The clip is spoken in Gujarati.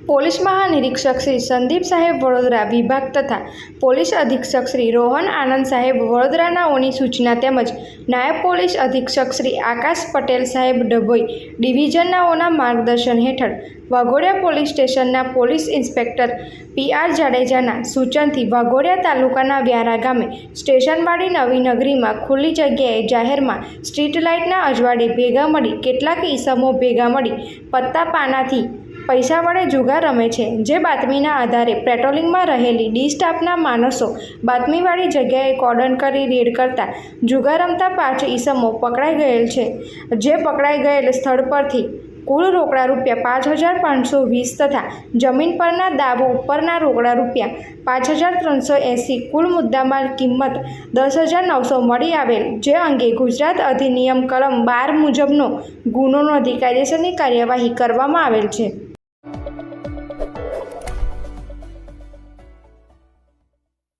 પોલીસ મહાનિરીક્ષક શ્રી સંદીપ સાહેબ વડોદરા વિભાગ તથા પોલીસ અધિક્ષક શ્રી રોહન આનંદ સાહેબ વડોદરાનાઓની સૂચના તેમજ નાયબ પોલીસ અધિક્ષક શ્રી આકાશ પટેલ સાહેબ ડભોઈ ડિવિઝનનાઓના માર્ગદર્શન હેઠળ વાઘોડિયા પોલીસ સ્ટેશનના પોલીસ ઇન્સ્પેક્ટર પી આર જાડેજાના સૂચનથી વાઘોડિયા તાલુકાના વ્યારા ગામે સ્ટેશનવાડી નવી નગરીમાં ખુલ્લી જગ્યાએ જાહેરમાં સ્ટ્રીટ લાઇટના અજવાળે ભેગા મળી કેટલાક ઈસમો ભેગા મળી પત્તા પાનાથી પૈસા વડે જુગાર રમે છે. જે બાતમીના આધારે પેટ્રોલિંગમાં રહેલી ડી સ્ટાફના માણસો બાતમીવાળી જગ્યાએ કોર્ડન કરી રેડ કરતા જુગાર રમતા પાંચ ઈસમો પકડાઈ ગયેલ છે. જે પકડાઈ ગયેલ સ્થળ પરથી કુલ રોકડા રૂપિયા પાંચ હજાર પાંચસો વીસ તથા જમીન પરના દાવો ઉપરના રોકડા રૂપિયા પાંચ હજાર ત્રણસો એંસી કુલ મુદ્દામાલ કિંમત દસ હજાર નવસો મળી આવેલ. જે અંગે ગુજરાત અધિનિયમ કલમ બાર મુજબનો ગુનો નોંધી કાયદેસરની કાર્યવાહી કરવામાં આવેલ છે.